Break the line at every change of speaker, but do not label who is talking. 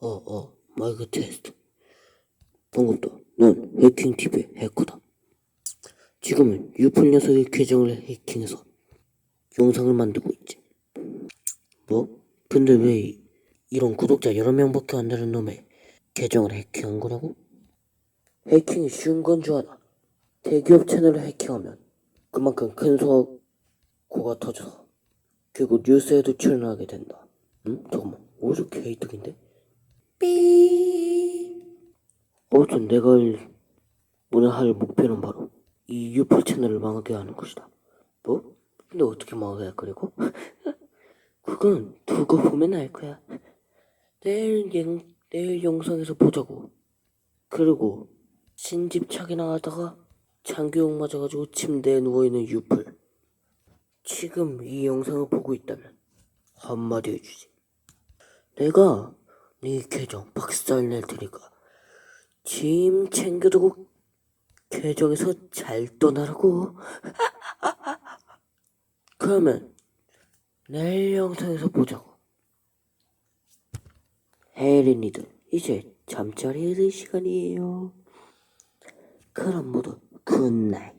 어, 어, 마이크 테스트. 반갑다. 난 해킹TV의 해커다. 지금은 유풀 녀석의 계정을 해킹해서 영상을 만들고 있지. 뭐? 근데 왜 이- 이런 구독자 여러 명밖에 안 되는 놈의 계정을 해킹한 거라고? 해킹이 쉬운 건 줄 알아. 대기업 채널을 해킹하면 그만큼 큰 사고가 터져서 결국 뉴스에도 출연하게 된다. 응? 잠깐만, 어디서 개이득인데? 아무튼 내가 할- 오늘 할 목표는 바로 이 유플 채널을 망하게 하는 것이다. 뭐? 근데 어떻게 망하게 할 거라고? 그건 두고 보면 알 거야. 내일 영, 내일 영상에서 보자고. 그리고 신집착이나 하다가 장교용 맞아가지고 침대에 누워있는 유플. 지금 이 영상을 보고 있다면 한마디 해주지. 내가 네 계정 박살 낼 테니까 짐 챙겨두고 계정에서 잘 떠나라고. 그러면 내일 영상에서 보자고. 혜린이들 이제 잠자리에 들 시간이에요. 그럼 모두 굿나잇.